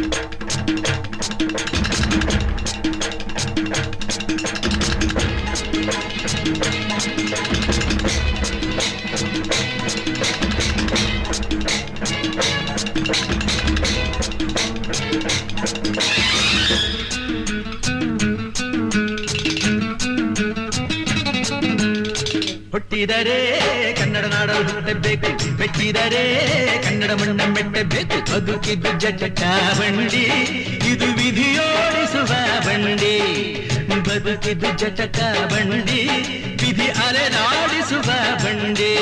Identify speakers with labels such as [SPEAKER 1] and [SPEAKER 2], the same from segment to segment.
[SPEAKER 1] Thank you. ಹುಟ್ಟಿದರೆ ಕನ್ನಡ ನಾಡಲು ಹುಟ್ಟಬೇಕು ಮೆಚ್ಚಿದರೆ ಕನ್ನಡ ಮಣ್ಣ ಮೆಟ್ಟಬೇಕು ಬದುಕಿದ್ದು ಜಟ ಬಂಡಿ ಇದು ವಿಧಿಯೋಡಿಸುವ ಬಂಡಿ ಬದುಕಿದ್ದು ಜಟಕ ಬಂಡಿ ವಿಧಿ ಅಲೆದಾಡಿಸುವ ಬಂಡಿ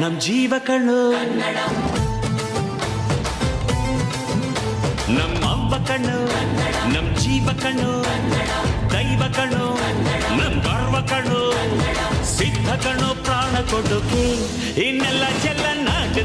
[SPEAKER 2] ನಮ್ ಜೀವ ಕಣ್ಣು ನಮ್ಮ ಅಂಬ ಕಣ್ಣು ನಮ್ ಜೀವ ಕಣ್ಣು ದೈವ ಕಣ್ಣು ನಮ್ ಗರ್ವ ಕಣ್ಣು ಸಿದ್ಧ ಕಣ್ಣು ಪ್ರಾಣ ಕೊಡುಗೆ. ಇನ್ನೆಲ್ಲ ಜಲ ನಾಡು.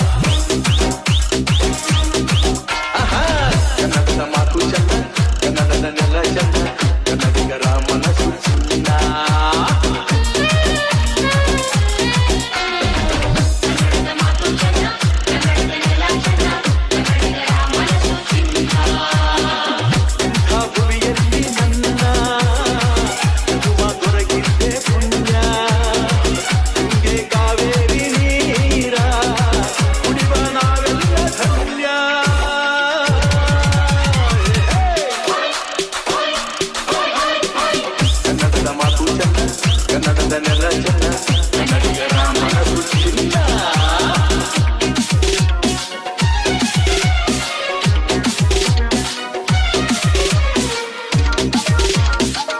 [SPEAKER 3] Oh, oh, oh.